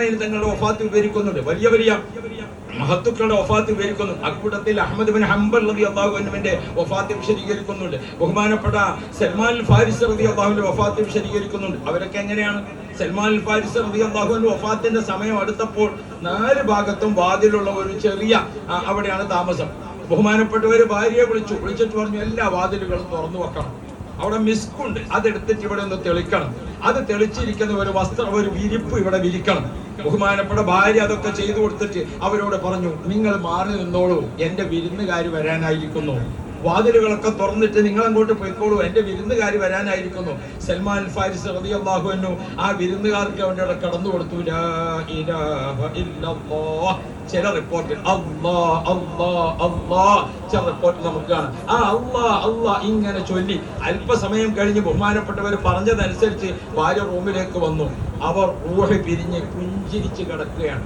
തങ്ങളുടെ ഒഫാത്ത് വിവരിക്കുന്നുണ്ട് വലിയ വലിയ മഹത്തുക്കളുടെ ഒഫാത്ത് വിവരിക്കുന്നു. അക്കൂട്ടത്തിൽ അഹമ്മദ് ബിൻ ഹംബൽ റബി അള്ളാഹുവിന്റെ ഒഫാത്ത് വിശദീകരിക്കുന്നുണ്ട്. ബഹുമാനപ്പെട്ട സൽമാൻ ഫാരിസ് റബി അള്ളാഹുവിന്റെ ഒഫാത്ത് വിശദീകരിക്കുന്നുണ്ട്. അവരൊക്കെ എങ്ങനെയാണ്? സൽമാൻ ഫാരിസ് റബി അള്ളാഹുവിന്റെ ഒഫാത്തിന്റെ സമയം അടുത്തപ്പോൾ നാല് ഭാഗത്തും വാതിലുള്ള ഒരു ചെറിയ അവിടെയാണ് താമസം. ബഹുമാനപ്പെട്ടവര് ഭാര്യയെ വിളിച്ചു. വിളിച്ചിട്ട് പറഞ്ഞു എല്ലാ വാതിലുകളും തുറന്നു വെക്കണം. അവിടെ മിസ്കുണ്ട്. അതെടുത്തിട്ട് ഇവിടെ ഒന്ന് തെളിക്കണം. അത് തെളിച്ചിരിക്കുന്ന ഒരു വസ്ത്രം ഒരു വിരിപ്പ് ഇവിടെ വിരിക്കണം. ബഹുമാനപ്പെട്ട ഭാര്യ അതൊക്കെ ചെയ്തു കൊടുത്തിട്ട് അവരോട് പറഞ്ഞു നിങ്ങൾ മാറി നിന്നോളൂ. എന്റെ വിരുന്നുകാർ വരാനായിരിക്കുന്നു. വാതിലുകളൊക്കെ തുറന്നിട്ട് നിങ്ങൾ അങ്ങോട്ട് പോയിക്കോളൂ. എന്റെ വിരുന്നുകാർ വരാനായിരിക്കുന്നു. സൽമാൻ ഫാരിസ് റളിയല്ലാഹു ആ വിരുന്നുകാർക്ക് അവന്റെ അവിടെ കടന്നു കൊടുത്തു. ലാ ഇലാഹ ഇല്ലല്ലാഹ്. ചില റിപ്പോർട്ടിൽ അള്ളാ അള്ളാ അള്ളാ ചില റിപ്പോർട്ടിൽ നമുക്ക് കാണാം. ആ അള്ളാ അള്ളാ ഇങ്ങനെ ചൊല്ലി. അല്പസമയം കഴിഞ്ഞ് ബഹുമാനപ്പെട്ടവർ പറഞ്ഞതനുസരിച്ച് ഭാര്യ റൂമിലേക്ക് വന്നു. അവർ ഊഹി പിരിഞ്ഞ് പുഞ്ചിരിച്ച് കിടക്കുകയാണ്.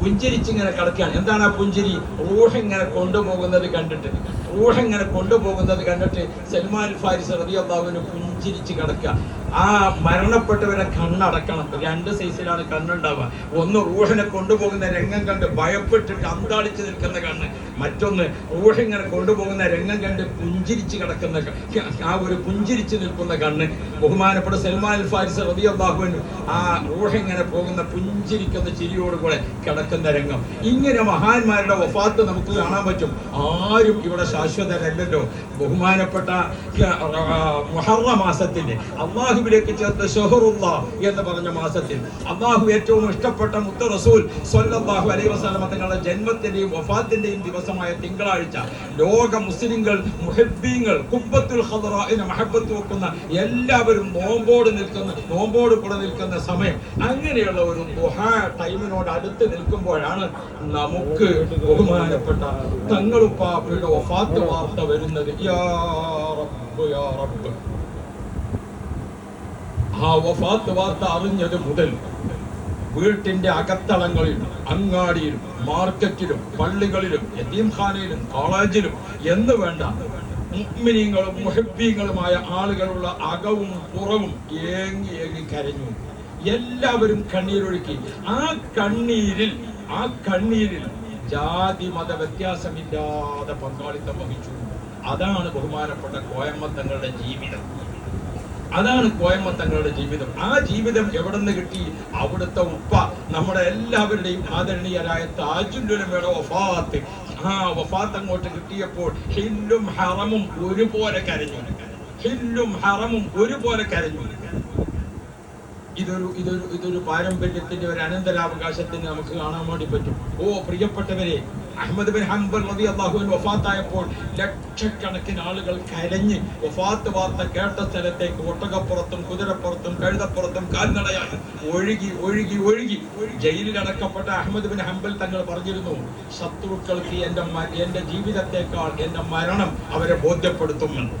പുഞ്ചിരിച്ചിങ്ങനെ കിടക്കുകയാണ്. എന്താണ് ആ പുഞ്ചിരി? റൂഹ് ഇങ്ങനെ കൊണ്ടുപോകുന്നത് കണ്ടിട്ട്. റൂഹ് ഇങ്ങനെ കൊണ്ടുപോകുന്നത് കണ്ടിട്ട് സൽമാൻ ഫാരിസ് റളിയല്ലാഹുവിന് പുഞ്ചിരിച്ച് കിടക്കുക. ആ മരണപ്പെട്ടവരെ കണ്ണടക്കണം. രണ്ട് സൈസിലാണ് കണ്ണുണ്ടാവുക. ഒന്ന് റൂഹിനെ കൊണ്ടുപോകുന്ന രംഗം കണ്ട് ഭയപ്പെട്ടിട്ട് അന്താളിച്ച് നിൽക്കുന്ന കണ്ണ്. മറ്റൊന്ന് റൂഹ് ഇങ്ങനെ കൊണ്ടുപോകുന്ന രംഗം കണ്ട് പുഞ്ചിരിച്ച് കിടക്കുന്ന ആ ഒരു പുഞ്ചിരിച്ച് നിൽക്കുന്ന കണ്ണ്. ബഹുമാനപ്പെട്ട സൽമാൻ ഫാരിസ് റളിയല്ലാഹുവിന് ആ റൂഹ് ഇങ്ങനെ പോകുന്ന പുഞ്ചിരിക്കുന്ന ചിരിയോടുകൂടെ കിടക്കുന്ന രംഗം. ഇങ്ങനെ മഹാന്മാരുടെ വഫാത്ത് നമുക്ക് കാണാൻ പറ്റും. ആരും ഇവിടെ ശാശ്വതരല്ലല്ലോ. ബഹുമാനപ്പെട്ട മുഹറ മാസത്തിന്റെ അള്ളാഹുവിലേക്ക് ചേർത്ത ഷഹറുള്ള എന്ന് പറഞ്ഞ മാസത്തിൽ. അള്ളാഹു ഏറ്റവും ഇഷ്ടപ്പെട്ട മുത്ത റസൂൽ സ്വല്ലല്ലാഹു അലൈഹി വസല്ലമ തങ്ങളുടെ വഫാത്തിന്റെയും ദിവസമായ തിങ്കളാഴ്ച ലോക മുസ്ലിങ്ങൾ മുഹബ്ബീങ്ങൾ കുബ്ബത്തുൽ ഖദറാഇനെ മഹബത്ത് വെക്കുന്ന എല്ലാവരും നോമ്പോട് നിൽക്കുന്ന നോമ്പോട് കൂടെ നിൽക്കുന്ന സമയം. അങ്ങനെയുള്ള ഒരു ദുഹാ ടൈമിനോട് അടുത്ത് നിൽക്കുമ്പോഴാണ് നമുക്ക് ബഹുമാനപ്പെട്ട തങ്ങളുപ്പാപ്പയുടെ വഫാത്ത് വാർത്ത വരുന്നത്. ആ വഫാത്ത് വാർത്ത അറിഞ്ഞത് മുതൽ വീട്ടിന്റെ അകത്തളങ്ങളിൽ അങ്ങാടിയിലും മാർക്കറ്റിലും പള്ളികളിലും യതീംഖാനയിലും കോളേജിലും എന്ന് വേണ്ട മുഅ്മിനീങ്ങളും മുഹബീങ്ങളുമായ ആളുകളുള്ള അകവും പുറവും ഏങ്ങി ഏങ്ങി കരഞ്ഞു. എല്ലാവരും കണ്ണീരൊഴുക്കി. ആ കണ്ണീരിൽ ആ കണ്ണീരിൽ ജാതി മത വ്യത്യാസമില്ലാതെ പങ്കാളിത്തം വഹിച്ചു. അതാണ് ബഹുമാനപ്പെട്ട കോയമ്മത്തങ്ങളുടെ ജീവിതം. അതാണ് കോയമ്മത്തങ്ങളുടെ ജീവിതം. ആ ജീവിതം എവിടെ നിന്ന് കിട്ടി? അവിടുത്തെ ഉപ്പ നമ്മുടെ എല്ലാവരുടെയും ആദരണീയരായ താജുല്ലുലമയുടെ വഫാത്ത്. ആ വഫാത്ത് അങ്ങോട്ട് കിട്ടിയപ്പോൾ ഹില്ലും ഹറമും ഒരുപോലെ കരഞ്ഞു. ഹില്ലും ഹറമും ഒരുപോലെ കരഞ്ഞു. ഇതൊരു ഇതൊരു ഇതൊരു പാരമ്പര്യത്തിന്റെ ഒരു അനന്തരാവകാശത്തിന് നമുക്ക് കാണാൻ വേണ്ടി പറ്റും. ഓ പ്രിയപ്പെട്ടവരെ അഹമ്മദ് ബിൻ ഹംബർ നബി അള്ളാഹുവിൻ വഫാത്തായപ്പോൾ ലക്ഷക്കണക്കിന് ആളുകൾ കരഞ്ഞ് വഫാത്ത് വാർത്ത കേട്ട സ്ഥലത്തേക്ക് ഒട്ടകപ്പുറത്തും കുതിരപ്പുറത്തും കഴുതപ്പുറത്തും കാൽനടയായി ഒഴുകി ഒഴുകി ഒഴുകി ജയിലിൽ അടക്കപ്പെട്ട അഹമ്മദ് ബിൻ ഹംബൽ തങ്ങൾ പറഞ്ഞിരുന്നു ശത്രുക്കൾക്ക് എന്റെ എന്റെ ജീവിതത്തെക്കാൾ എന്റെ മരണം അവരെ ബോധ്യപ്പെടുത്തുമെന്ന്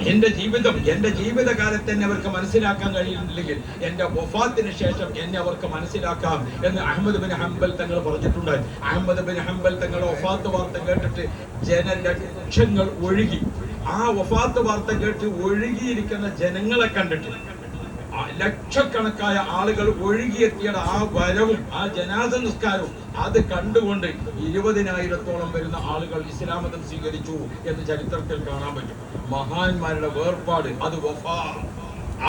എന്റെ ജീവിതം എന്റെ ജീവിതകാലത്ത് തന്നെ അവർക്ക് മനസ്സിലാക്കാൻ കഴിയുന്നില്ലെങ്കിൽ എന്റെ വഫാത്തിന് ശേഷം എന്നെ അവർക്ക് മനസ്സിലാക്കാം എന്ന് അഹമ്മദ് ബിൻ ഹംബൽ തങ്ങൾ പറഞ്ഞിട്ടുണ്ട്. അഹമ്മദ് ബിൻ ഹംബൽ തങ്ങളുടെ വഫാത്ത് വാർത്ത കേട്ടിട്ട് ജനലക്ഷങ്ങൾ ഒഴുകി. ആ വഫാത്ത് വാർത്ത കേട്ട് ഒഴുകിയിരിക്കുന്ന ജനങ്ങളെ കണ്ടിട്ട് ലക്ഷക്കണക്കായ ആളുകൾ ഒഴുകിയെത്തിയ ആ വരവും ആ ജനാസ നിസ്കാരവും അത് കണ്ടുകൊണ്ട് ഇരുപതിനായിരത്തോളം വരുന്ന ആളുകൾ ഇസ്ലാമതം സ്വീകരിച്ചു എന്ന് ചരിത്രത്തിൽ കാണാൻ പറ്റും. മഹാന്മാരുടെ വേർപാട് അത് വഫാ.